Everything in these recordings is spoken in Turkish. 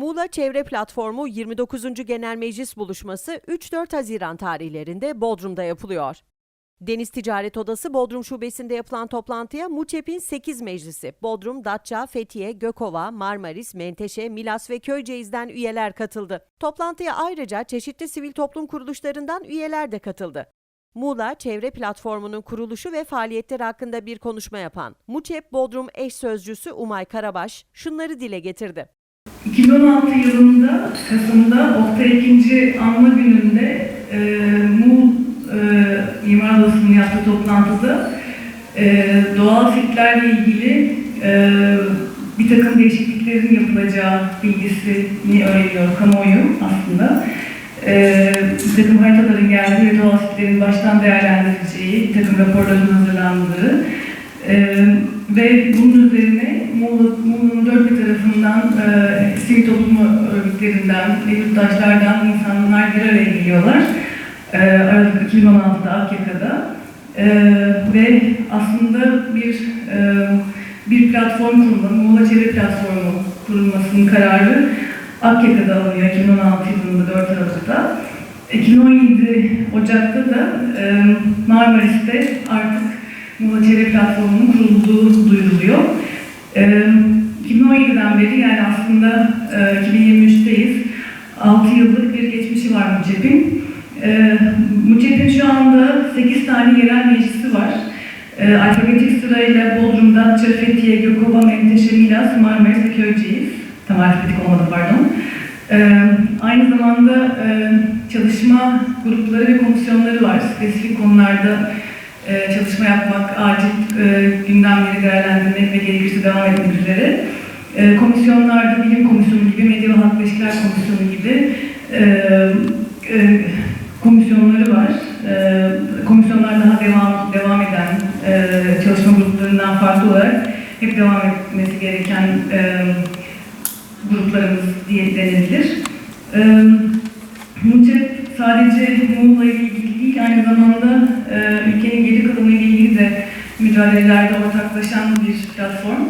Muğla Çevre Platformu 29. Genel Meclis buluşması 3-4 Haziran tarihlerinde Bodrum'da yapılıyor. Deniz Ticaret Odası Bodrum Şubesi'nde yapılan toplantıya MUÇEP'in 8 meclisi, Bodrum, Datça, Fethiye, Gökova, Marmaris, Menteşe, Milas ve Köyceğiz'den üyeler katıldı. Toplantıya ayrıca çeşitli sivil toplum kuruluşlarından üyeler de katıldı. Muğla Çevre Platformu'nun kuruluşu ve faaliyetleri hakkında bir konuşma yapan MUÇEP Bodrum eş sözcüsü Umay Karabaş şunları dile getirdi. 2016 yılında Kasım'da Oktay 2. Anma Günü'nde e, Muğ e, Mimar Odası'nın yaptığı toplantıda e, doğal sitlerle ilgili e, bir takım değişikliklerin yapılacağı bilgisini öğreniyor kamuoyu aslında. E, bir takım haritaların geldiği ve doğal sitlerin baştan değerlendirileceği, bir takım raporların hazırlandığı ee, ve bunun üzerine Muğla- Muğla'nın dört bir tarafından e, sivil toplum örgütlerinden ve yurttaşlardan insanlar bir araya geliyorlar. E, Aralık 2016'da Akyaka'da. E, ve aslında bir e, bir platform kurulma, Muğla Çevre Platformu kurulmasının kararı Akyaka'da alınıyor 2016 yılında 4 Aralık'ta. 2017 Ocak'ta da e, Marmaris'te artık Muğla Çevre Platformu'nun kurulduğu duyuruluyor. Ee, 2017'den beri yani aslında e, 2023'teyiz. 6 yıllık bir geçmişi var MUCEP'in. Ee, MUCEP'in şu anda 8 tane yerel meclisi var. Ee, alfabetik sırayla Bodrum, Datça, Fethiye, Gökova, Menteşe, Milas, Marmaris ve Köyceğiz. Tam alfabetik olmadı pardon. Aynı zamanda e, çalışma grupları ve komisyonları var. Spesifik konularda e, çalışma yapmak, acil e, gündemleri değerlendirmek ve gerekirse devam etmek üzere. E, komisyonlarda bilim komisyonu gibi, medya ve halk ilişkiler komisyonu gibi e, e, komisyonları var. E, komisyonlar daha devam devam eden e, çalışma gruplarından farklı olarak hep devam etmesi gereken e, gruplarımız diye denilebilir. E, MUCEP sadece Muğla ilgili değil, aynı zamanda mücadelelerde ortaklaşan bir platform.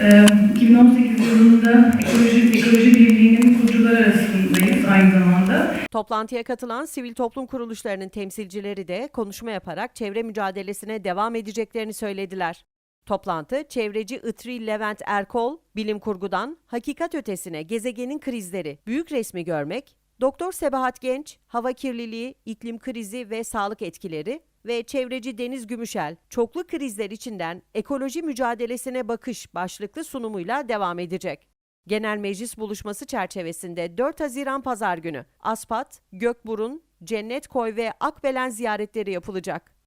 E, 2018 yılında Ekoloji, Ekoloji Birliği'nin kurucuları arasındayız aynı zamanda. Toplantıya katılan sivil toplum kuruluşlarının temsilcileri de konuşma yaparak çevre mücadelesine devam edeceklerini söylediler. Toplantı, çevreci Itri Levent Erkol, bilim kurgudan hakikat ötesine gezegenin krizleri, büyük resmi görmek, Doktor Sebahat Genç, hava kirliliği, iklim krizi ve sağlık etkileri ve çevreci Deniz Gümüşel, çoklu krizler içinden ekoloji mücadelesine bakış başlıklı sunumuyla devam edecek. Genel Meclis buluşması çerçevesinde 4 Haziran Pazar günü Aspat, Gökburun, Cennet Koy ve Akbelen ziyaretleri yapılacak.